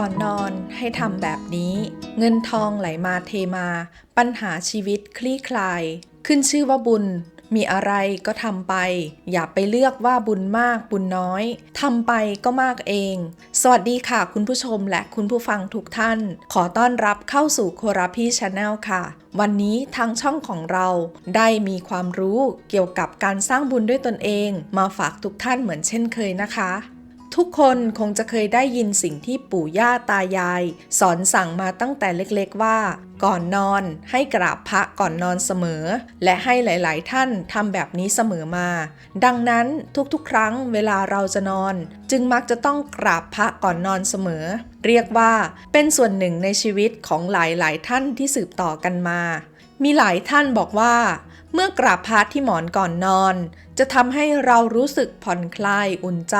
ก่อนนอนให้ทำแบบนี้ เงินทองไหลมาเทมา ปัญหาชีวิตคลี่คลาย ขึ้นชื่อว่าบุญ มีอะไรก็ทำไป อย่าไปเลือกว่าบุญมากบุญน้อยทำไปก็มากเอง สวัสดีค่ะคุณผู้ชมและคุณผู้ฟังทุกท่าน ขอต้อนรับเข้าสู่โคราพี่ชาแนลค่ะวันนี้ทางช่องของเราได้มีความรู้เกี่ยวกับการสร้างบุญด้วยตนเอง มาฝากทุกท่านเหมือนเช่นเคยนะคะ ทุกคนคงจะเคยได้ยินสิ่งที่ปู่ย่าตายาย สอนสั่งมาตั้งแต่เล็กๆว่า ก่อนนอนให้กราบพระก่อนนอนเสมอ และให้หลายๆ ท่านทำแบบนี้เสมอมา ดังนั้นทุกๆ ครั้งเวลาเราจะนอน จึงมักจะต้องกราบพระก่อนนอนเสมอ เรียกว่าเป็นส่วนหนึ่งในชีวิตของหลายๆ ท่านที่สืบต่อกันมา มีหลายท่านบอกว่า เมื่อกราบพระที่หมอนก่อนนอน จะทำให้เรารู้สึกผ่อนคลายอุ่นใจ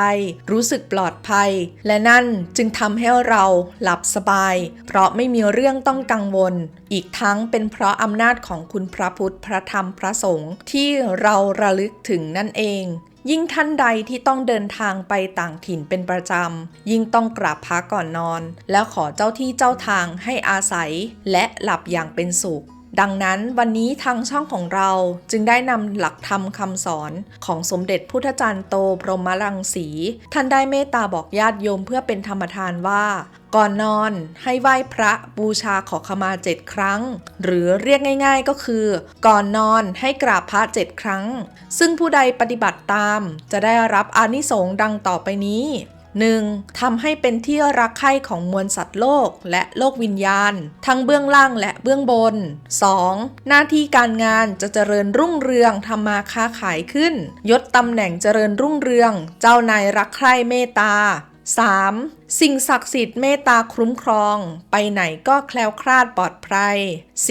รู้สึกปลอดภัย และนั่นจึงทำให้เราหลับสบาย เพราะไม่มีเรื่องต้องกังวล อีกทั้งเป็นเพราะอำนาจของคุณพระพุทธพระธรรมพระสงฆ์ที่เราระลึกถึงนั่นเองยิ่งท่านใดที่ต้องเดินทางไปต่างถิ่นเป็นประจำ ยิ่งต้องกราบพระก่อนนอน แล้วขอเจ้าที่เจ้าทางให้อาศัย และหลับอย่างเป็นสุข ดังนั้นวันนี้ทางช่องของเราจึงได้นำหลักธรรมคำสอนของสมเด็จพุทธจารย์โตพรหมรังสี ท่านได้เมตตาบอกญาติโยมเพื่อเป็นธรรมทานว่า ก่อนนอนให้ไหว้พระบูชาขอขมาเจ็ดครั้ง หรือเรียกง่าย ๆก็คือ ก่อนนอนให้กราบพระเจ็ดครั้ง ซึ่งผู้ใดปฏิบัติตามจะได้รับอานิสงส์ดังต่อไปนี้ 1. ทำให้เป็นที่รักใคร่ของมวลสัตว์โลกและโลกวิญญาณ ทั้งเบื้องล่างและเบื้องบน 2. หน้าที่การงานจะเจริญรุ่งเรืองทำมาค้าขายขึ้น ยศตำแหน่งเจริญรุ่งเรือง เจ้านายรักใคร่เมตตา 3. สิ่งศักดิ์สิทธิ์เมตตาคุ้มครอง ไปไหนก็แคล้วคลาดปลอดภัย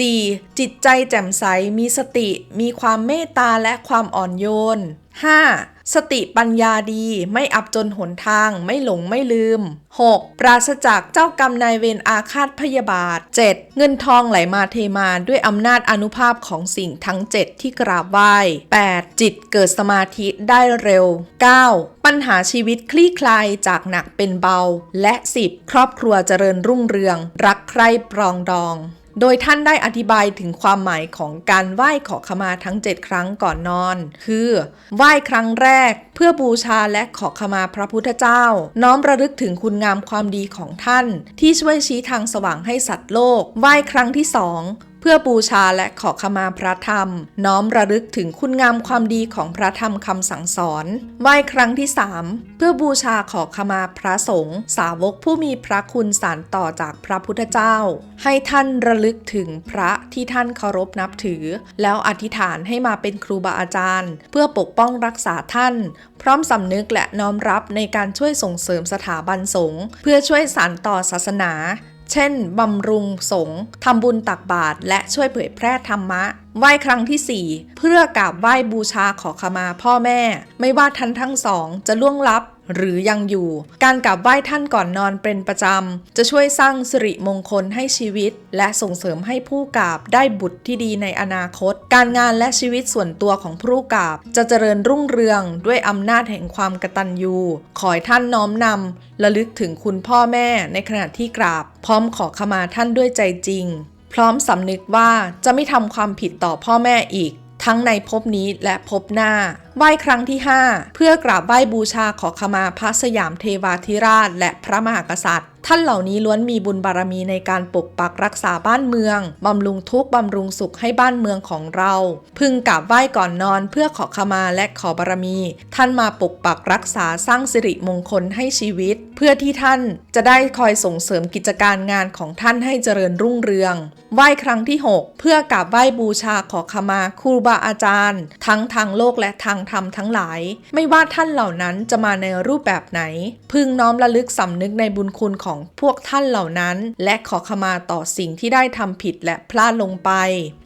4. จิตใจแจ่มใสมีสติ มีความเมตตาและความอ่อนโยน 5. สติปัญญาดีไม่อับจนหนทางไม่หลงไม่ลืม 6. ปราศจากเจ้ากรรมนายเวรอาฆาตพยาบาท 7. เงินทองไหลมาเทมาด้วยอำนาจอนุภาพของสิ่งทั้ง 7 ที่กราบไหว้ 8. จิตเกิดสมาธิได้เร็ว 9. ปัญหาชีวิตคลี่คลายจากหนักเป็นเบาและ 10. ครอบครัวเจริญรุ่งเรือง รักใคร่ปรองดอง โดยท่านได้อธิบายถึงความหมายของการไหว้ขอขมาทั้ง 7 ครั้งก่อนนอน คือ ไหว้ครั้งแรกเพื่อบูชาและขอขมาพระพุทธเจ้า น้อมระลึกถึงคุณงามความดีของท่าน ที่ช่วยชี้ทางสว่างให้สัตว์โลก ไหว้ครั้งที่สอง พื่อบูชาและขอขมาพระธรรม น้อมระลึกถึงคุณงามความดีของพระธรรมคำสั่งสอนไหว้ครั้งที่ 3 เพื่อบูชาขอขมาพระสงฆ์สาวกผู้มีพระคุณสานต่อจากพระพุทธเจ้า ให้ท่านระลึกถึงพระที่ท่านเคารพนับถือ แล้วอธิษฐานให้มาเป็นครูบาอาจารย์ เพื่อปกป้องรักษาท่าน พร้อมสำนึกและน้อมรับในการช่วยส่งเสริมสถาบันสงฆ์เพื่อช่วยสานต่อศาสนา เช่น บำรุงสงฆ์ทำบุญตักบาตรและช่วยเผยแพร่ธรรมะ ไหว้ครั้งที่ 4 เพื่อกราบไหว้บูชาขอขมาพ่อแม่ ไม่ว่าท่านทั้งสองจะล่วงลับ หรือยังอยู่ การกราบไหว้ท่านก่อนนอนเป็นประจำ จะช่วยสร้างสิริมงคลให้ชีวิต และส่งเสริมให้ผู้กราบได้บุตรที่ดีในอนาคต การงานและชีวิตส่วนตัวของผู้กราบ จะเจริญรุ่งเรืองด้วยอำนาจแห่งความกตัญญูขอให้ท่านน้อมนำระลึกถึงคุณพ่อแม่ในขณะที่กราบ พร้อมขอขมาท่านด้วยใจจริง พร้อมสำนึกว่าจะไม่ทำความผิดต่อพ่อแม่อีก ทั้งในภพนี้และภพหน้า ไหว้ครั้งที่ 5 เพื่อกราบไหว้บูชาขอขมาพระสยามเทวาธิราช และพระมหากษัตริย์ ท่านเหล่านี้ล้วนมีบุญบารมีในการปกปักรักษาบ้านเมือง บำรุงทุกข์บำรุงสุขให้บ้านเมืองของเรา พึงกราบไหว้ก่อนนอนเพื่อขอขมาและขอบารมี ท่านมาปกปักรักษาสร้างสิริมงคลให้ชีวิต เพื่อที่ท่านจะได้คอยส่งเสริมกิจการงานของท่านให้เจริญรุ่งเรือง ไหว้ครั้งที่ 6 เพื่อกราบไหว้บูชาขอขมาครูบาอาจารย์ ทั้งทางโลกและทางธรรมทั้งหลาย ไม่ว่าท่านเหล่านั้นจะมาในรูปแบบไหน พึงน้อมระลึกสำนึกในบุญคุณของพวกท่านเหล่านั้น และขอขมาต่อสิ่งที่ได้ทำผิดและพลาดลงไป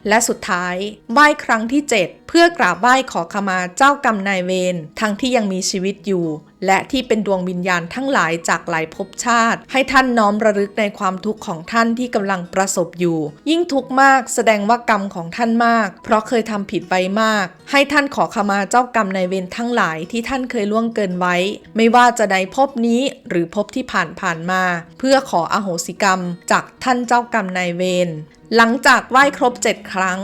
และสุดท้ายไหว้ครั้งที่ 7 เพื่อกราบไหว้ขอขมาเจ้ากรรมนายเวรทั้งที่ยังมีชีวิตอยู่ และที่เป็นดวงวิญญาณทั้งหลายจากหลายภพชาติ ให้ท่านน้อมระลึกในความทุกข์ของท่านที่กำลังประสบอยู่ ยิ่งทุกข์มากแสดงว่ากรรมของท่านมาก เพราะเคยทำผิดไว้มาก ให้ท่านขอขมาเจ้ากรรมในายเวรทั้งหลายที่ท่านเคยล่วงเกินไว้ ไม่ว่าจะในภพนี้หรือภพที่ผ่านผ่านมา เพื่อขออโหสิกรรม จากท่านเจ้ากรรมนายเวรหลังจากไหว้ครบเจ็ดครั้ง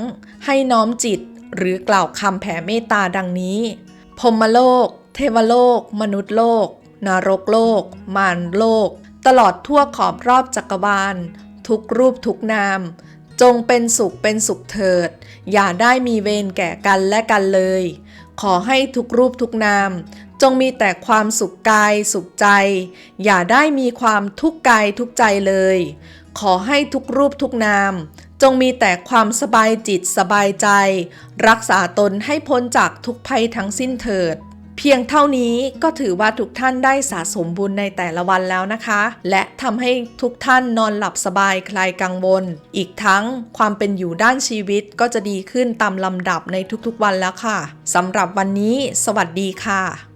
ให้น้อมจิต หรือกล่าวคำแผ่เมตตาดังนี้พรมโลก เทวโลก มนุษย์โลก นรกโลก มารโลก ตลอดทั่วขอบรอบจักรวาล ทุกรูปทุกนาม จงเป็นสุขเป็นสุขเถิด อย่าได้มีเวรแก่กันและกันเลย ขอให้ทุกรูปทุกนาม จงมีแต่ความสุขกายสุขใจ อย่าได้มีความทุกข์กายทุกใจเลย ขอให้ทุกรูปทุกนามจงมีแต่ความสบายจิตสบายใจ รักษาตนให้พ้นจากทุกภัยทั้งสิ้นเถิด เพียงเท่านี้ก็ถือว่าทุกท่านได้สะสมบุญในแต่ละวันแล้วนะคะ และทำให้ทุกท่านนอนหลับสบายคลายกังวล อีกทั้งความเป็นอยู่ด้านชีวิตก็จะดีขึ้นตามลำดับในทุกๆวันแล้วค่ะสำหรับวันนี้ สวัสดีค่ะ